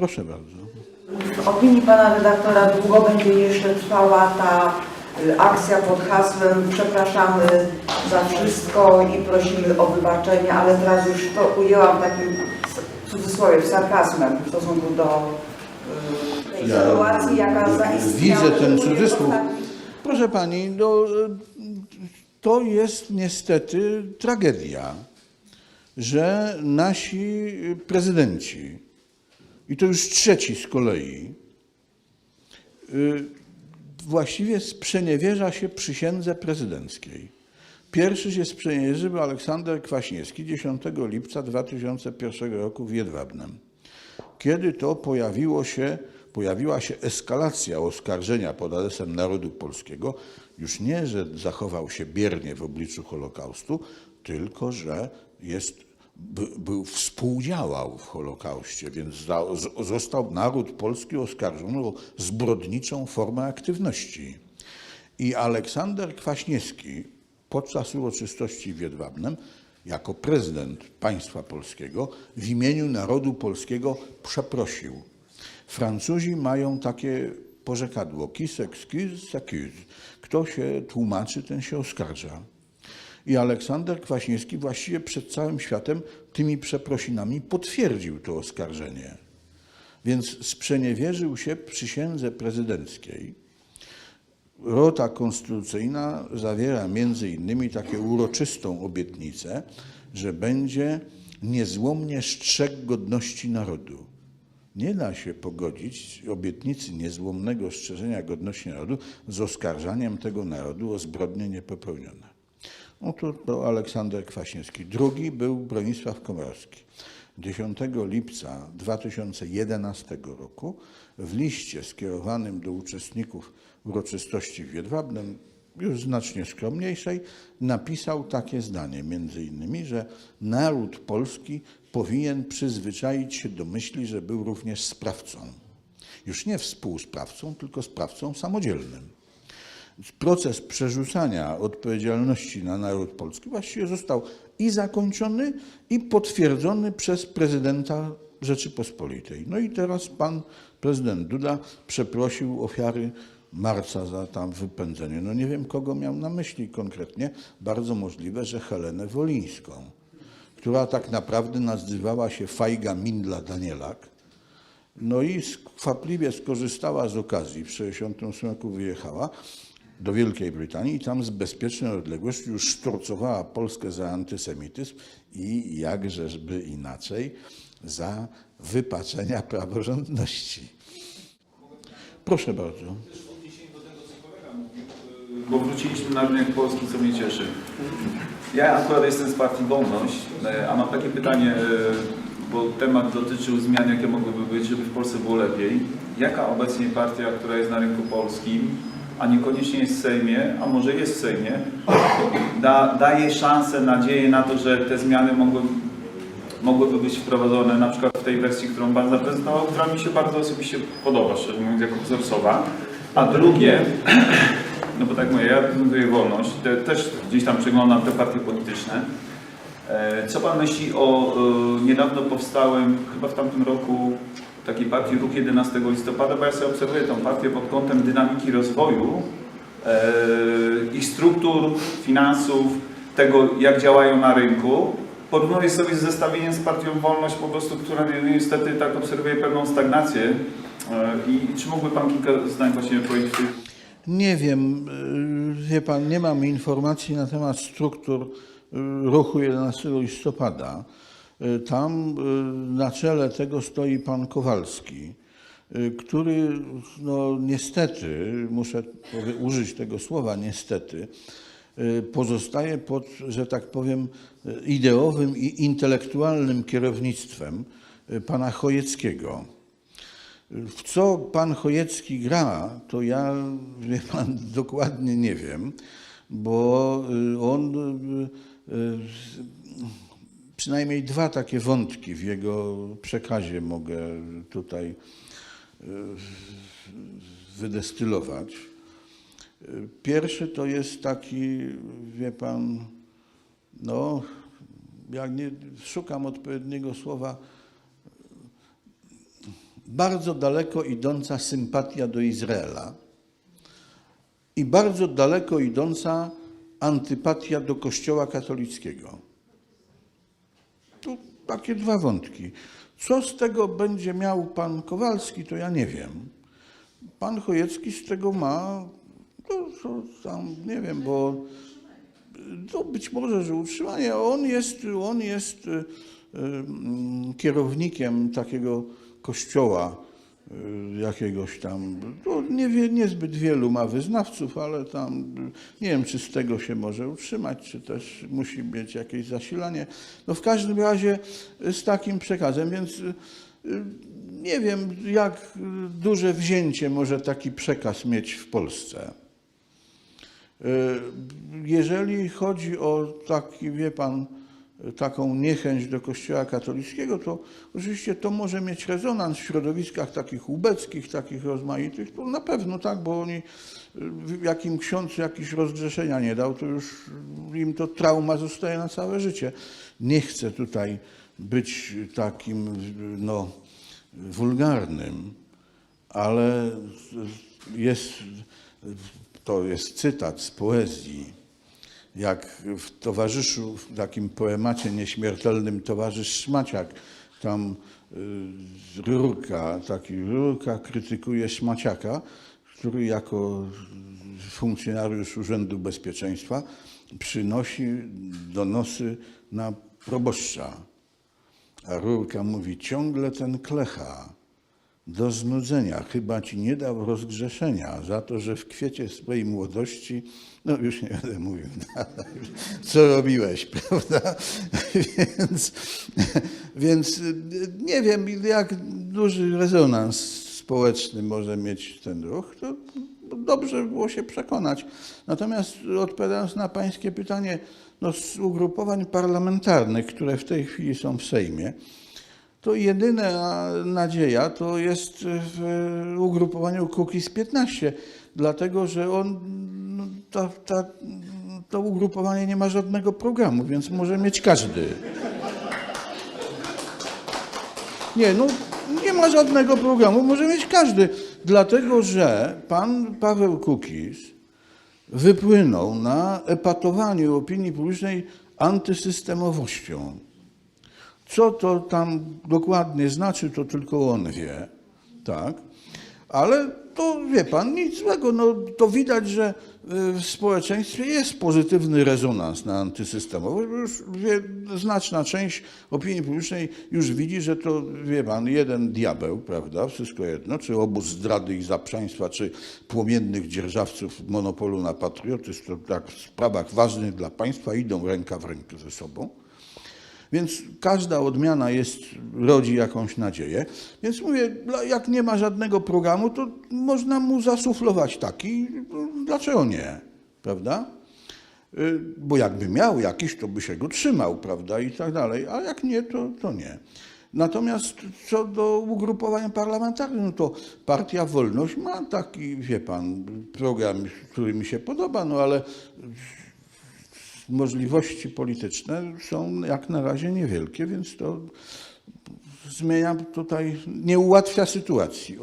Proszę bardzo. W opinii pana redaktora długo będzie jeszcze trwała ta y, akcja pod hasłem przepraszamy za wszystko i prosimy o wybaczenie, ale teraz już to ujęłam takim w cudzysłowie sarkazmem w stosunku do y, tej Ja sytuacji, jaka zaistniała. Widzę ten cudzysłów. Proszę pani, no, to jest niestety tragedia, że nasi prezydenci, i to już trzeci z kolei, y, właściwie sprzeniewierza się przysiędze prezydenckiej. Pierwszy się sprzeniewierzył Aleksander Kwaśniewski 10 lipca 2001 roku w Jedwabnem kiedy to pojawiło się, pojawiła się eskalacja oskarżenia pod adresem narodu polskiego, już nie, że zachował się biernie w obliczu Holokaustu, tylko że jest, był, współdziałał w Holokauście, więc został naród polski oskarżony o zbrodniczą formę aktywności. I Aleksander Kwaśniewski podczas uroczystości w Jedwabnem jako prezydent państwa polskiego w imieniu narodu polskiego przeprosił. Francuzi mają takie porzekadło qui s'excuse, s'accuse. Kto się tłumaczy, ten się oskarża. I Aleksander Kwaśniewski właściwie przed całym światem tymi przeprosinami potwierdził to oskarżenie. Więc sprzeniewierzył się przysiędze prezydenckiej, Rota konstytucyjna zawiera między innymi takie uroczystą obietnicę, że będzie niezłomnie strzegł godności narodu. Nie da się pogodzić obietnicy niezłomnego strzeżenia godności narodu z oskarżaniem tego narodu o zbrodnie niepopełnione. No to, to Aleksander Kwaśniewski. Drugi był Bronisław Komorowski. 10 lipca 2011 roku w liście skierowanym do uczestników uroczystości w już znacznie skromniejszej, napisał takie zdanie, między innymi, że naród polski powinien przyzwyczaić się do myśli, że był również sprawcą. Już nie współsprawcą, tylko sprawcą samodzielnym proces przerzucania odpowiedzialności na naród polski właściwie został i zakończony, i potwierdzony przez prezydenta Rzeczypospolitej. No i teraz pan prezydent Duda przeprosił ofiary marca za tam wypędzenie. No nie wiem, kogo miał na myśli konkretnie. Bardzo możliwe, że Helenę Wolińską, która tak naprawdę nazywała się Fajga Mindla Danielak, no i skwapliwie skorzystała z okazji, w 1968 roku wyjechała do Wielkiej Brytanii i tam z bezpiecznej odległości już sztorcowała Polskę za antysemityzm i jakżeżby inaczej za wypaczenia praworządności. Proszę bardzo. bo wróciliśmy na rynek polski, co mnie cieszy. Ja akurat jestem z partii Wolność, e, a mam takie pytanie, e, bo temat dotyczył zmian, jakie mogłyby być, żeby w Polsce było lepiej. Jaka obecnie partia, która jest na rynku polskim, a niekoniecznie jest w Sejmie, a może jest w Sejmie, da, daje szansę, nadzieję na to, że te zmiany mogły, mogłyby być wprowadzone na przykład w tej wersji, którą Pan zaprezentował, która mi się bardzo osobiście podoba, szczerze mówiąc, jako wzorcowa. A drugie, no bo tak mówię, ja reprezentuję wolność, te, też gdzieś tam przeglądam te partie polityczne. E, Co Pan myśli o e, niedawno powstałym, chyba w tamtym roku, takiej partii Ruch 11 listopada, bo ja sobie obserwuję tą partię pod kątem dynamiki rozwoju, e, ich struktur, finansów, tego jak działają na rynku. Porównuję sobie z zestawieniem z partią Wolność po prostu, która niestety tak obserwuje pewną stagnację. E, I czy mógłby Pan kilka zdań właśnie powiedzieć Nie wiem, y, wie pan, nie mam informacji na temat struktur ruchu 11 listopada. Y, Tam y, na czele tego stoi pan Kowalski, y, który no niestety, muszę użyć tego słowa niestety, pozostaje pod, że tak powiem, ideowym i intelektualnym kierownictwem pana Chojeckiego. W co pan Chojecki gra, to ja, wie pan, dokładnie nie wiem, bo on przynajmniej dwa takie wątki w jego przekazie mogę tutaj y, wydestylować. Pierwszy to jest taki, wie pan, no, ja nie szukam odpowiedniego słowa, bardzo daleko idąca sympatia do Izraela i bardzo daleko idąca antypatia do Kościoła katolickiego. Takie dwa wątki. Co z tego będzie miał pan Kowalski, to ja nie wiem. Pan Chojecki z tego ma, to, to tam nie wiem, bo to być może, że utrzymanie. On jest, on jest y, y, mm, kierownikiem takiego kościoła jakiegoś tam. To nie niezbyt wielu ma wyznawców, ale tam y, nie wiem, czy z tego się może utrzymać, czy też musi mieć jakieś zasilanie. No w każdym razie y, z takim przekazem, więc y, y, nie wiem, jak y, duże wzięcie może taki przekaz mieć w Polsce. Jeżeli chodzi o taki, wie pan, taką niechęć do Kościoła katolickiego, to oczywiście to może mieć rezonans w środowiskach takich ubeckich, takich rozmaitych. To na pewno tak, bo oni, jak im ksiądz jakiś rozgrzeszenia nie dał, to już im to trauma zostaje na całe życie. Nie chcę tutaj być takim, no, wulgarnym, ale jest, to jest cytat z poezji, jak w towarzyszu, w takim poemacie nieśmiertelnym towarzysz Szmaciak, tam y, Rurka, taki Rurka krytykuje Szmaciaka, który jako funkcjonariusz Urzędu Bezpieczeństwa przynosi donosy na proboszcza. A Rurka mówi, ciągle ten klecha, do znudzenia, chyba ci nie dał rozgrzeszenia za to, że w kwiecie swojej młodości, no już nie będę mówił, co robiłeś, prawda? Więc, więc nie wiem, jak duży rezonans społeczny może mieć ten ruch, to dobrze było się przekonać. Natomiast odpowiadając na pańskie pytanie, no z ugrupowań parlamentarnych, które w tej chwili są w Sejmie, to jedyna nadzieja to jest w ugrupowaniu Kukiz 15, dlatego że on, no, ta, ta, to ugrupowanie nie ma żadnego programu, więc może mieć każdy. Nie, no nie ma żadnego programu, może mieć każdy, dlatego że pan Paweł Kukiz wypłynął na epatowaniu opinii publicznej antysystemowością. Co to tam dokładnie znaczy, to tylko on wie, tak? Ale to wie pan, nic złego. No, to widać, że y, w społeczeństwie jest pozytywny rezonans na antysystemowość. Już wie, znaczna część opinii publicznej już widzi, że to, wie pan, jeden diabeł, prawda, wszystko jedno, czy obóz zdrady i zaprzaństwa, czy płomiennych dzierżawców monopolu na patriotyzm, to tak w sprawach ważnych dla państwa idą ręka w rękę ze sobą. Więc każda odmiana jest, rodzi jakąś nadzieję. Więc mówię, jak nie ma żadnego programu, to można mu zasuflować taki, dlaczego nie, prawda? Y, Bo jakby miał jakiś, to by się go trzymał, prawda, i tak dalej, a jak nie, to, to nie. Natomiast co do ugrupowania parlamentarnych, no to Partia Wolność ma taki, wie pan, program, który mi się podoba, no ale możliwości polityczne są jak na razie niewielkie, więc to zmienia tutaj, nie ułatwia sytuacji.